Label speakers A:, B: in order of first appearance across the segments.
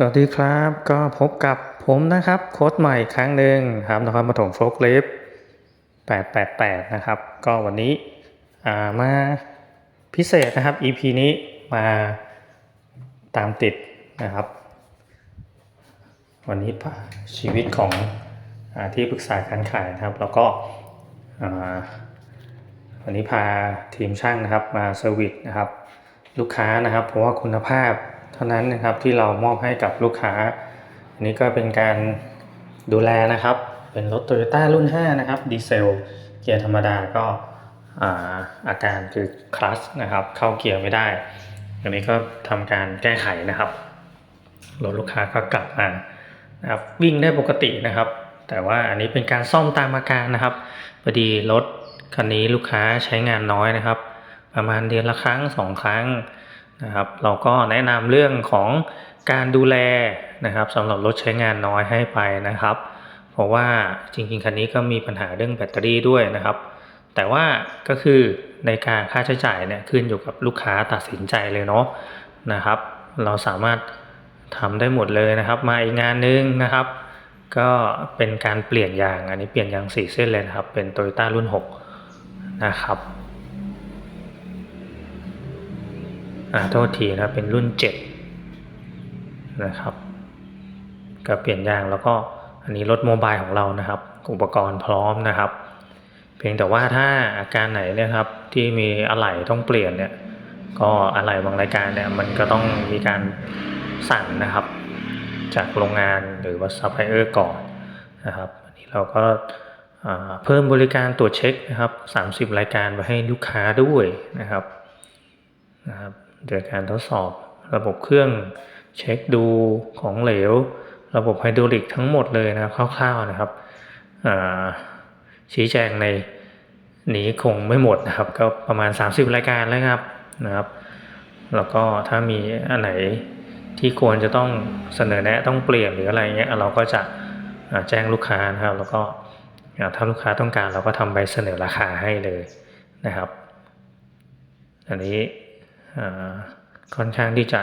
A: สวัสดีครับก็พบกับผมนะครับโค้ดใหม่ครั้งหนึ่งครับนครปฐมโฟล์คลิฟ888 นะครับ ก็วันนี้ามาพิเศษนะครับ EP นี้มาตามติดนะครับ วันนี้ชีวิตของอที่ปรึกษาการขายนะครับ แล้วก็วันนี้พาทีมช่างนะครับมาเซอร์วิสนะครับ ลูกค้านะครับ เพราะว่าคุณภาพ เท่านั้นนะครับที่เรามอบให้กับลูกค้า อันนี้ก็เป็นการดูแลนะครับ เป็นรถ Toyota รุ่น 5 นะครับดีเซลเกียร์ธรรมดาก็อาอาการคือคลัสนะครับเข้าเกียร์ไม่ได้ อันนี้ก็ทำการแก้ไขนะครับรถลูกค้าก็กลับมานะครับวิ่งได้ปกตินะครับ แต่ว่าอันนี้เป็นการซ่อมตามอาการนะครับพอดีรถคันนี้ลูกค้าใช้งานน้อยนะครับ ประมาณเดือนละครั้งสองครั้ง นะครับ เราก็แนะนำเรื่องของการดูแลนะครับสำหรับรถใช้งานน้อยให้ไปนะครับ เพราะว่าจริงๆคันนี้ก็มีปัญหาเรื่องแบตเตอรี่ด้วยนะครับ แต่ว่าก็คือในการค่าใช้จ่ายเนี่ยขึ้นอยู่กับลูกค้าตัดสินใจเลยเนาะนะครับ เราสามารถทำได้หมดเลยนะครับ มาอีกงานหนึงนะครับ ก็เป็นการเปลี่ยนยางอันนี้เปลี่ยนยางสี่เส้นเลยนะครับ เป็น Toyota รุ่น 6 นะครับ อ่าโทษทีนะเป็นรุ่น 7 นะครับ ก็เปลี่ยนยางแล้วก็อันนี้รถโมบายของเรานะครับ อุปกรณ์พร้อมนะครับ เพียงแต่ว่าถ้าอาการไหนเนี่ยครับที่มีอะไหล่ต้องเปลี่ยนเนี่ยก็อะไหล่บางรายการเนี่ยมันก็ต้องมีการสั่งนะครับ จากโรงงานหรือว่าซัพพลายเออร์ก่อนนะครับอันนี้เราก็เพิ่มบริการตรวจเช็คนะครับ 30 รายการไว้ให้ลูกค้าด้วยนะครับนะครับ โดยการทดสอบระบบเครื่องเช็คดูของเหลว ระบบไฮดรอลิกทั้งหมดเลยนะครับคร่าวๆนะครับชี้แจงในนี้คงไม่หมดนะครับ ก็ประมาณ 30 รายการแล้วครับนะครับ แล้วก็ถ้ามีอันไหนที่ควรจะต้องเสนอแนะต้องเปลี่ยนหรืออะไรเงี้ยเราก็จะแจ้งลูกค้านะครับ แล้วก็ถ้าลูกค้าต้องการเราก็ทำใบเสนอราคาให้เลยนะครับ อันนี้ ค่อนข้างที่จะ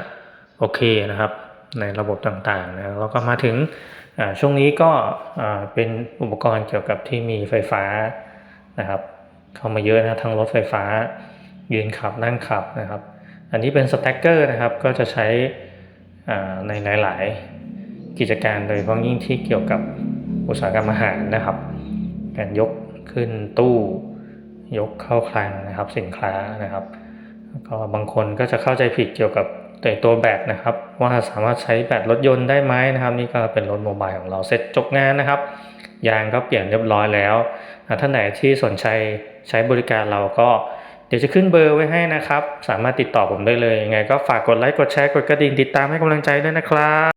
A: โอเคนะครับ ในระบบต่างๆนะแล้วก็มาถึงช่วงนี้ก็เป็นอุปกรณ์เกี่ยวกับที่มีไฟฟ้านะครับ เข้ามาเยอะนะทั้งรถไฟฟ้า ยืนขับนั่งขับนะครับ อันนี้เป็นสแต็กเกอร์นะครับก็จะใช้ในหลาย ๆ กิจการโดยเฉพาะยิ่งที่เกี่ยวกับอุตสาหกรรมอาหารนะครับ การยกขึ้นตู้ยกเข้าคลังนะครับสินค้านะครับ ก็บางคนก็จะเข้าใจผิดเกี่ยวกับตัวตัวแบตนะครับ ว่าสามารถใช้แบตรถยนต์ได้ไหมนะครับ นี่ก็เป็นรถโมบายของเราเสร็จจบงานนะครับ ยางก็เปลี่ยนเรียบร้อยแล้วอ่าท่านไหนที่สนใจใช้บริการเราก็เดี๋ยวจะขึ้นเบอร์ไว้ให้นะครับ สามารถติดต่อผมได้เลยยังไงก็ฝากกดไลค์กดแชร์กดกระดิ่งติดตามให้กำลังใจด้วยนะครับ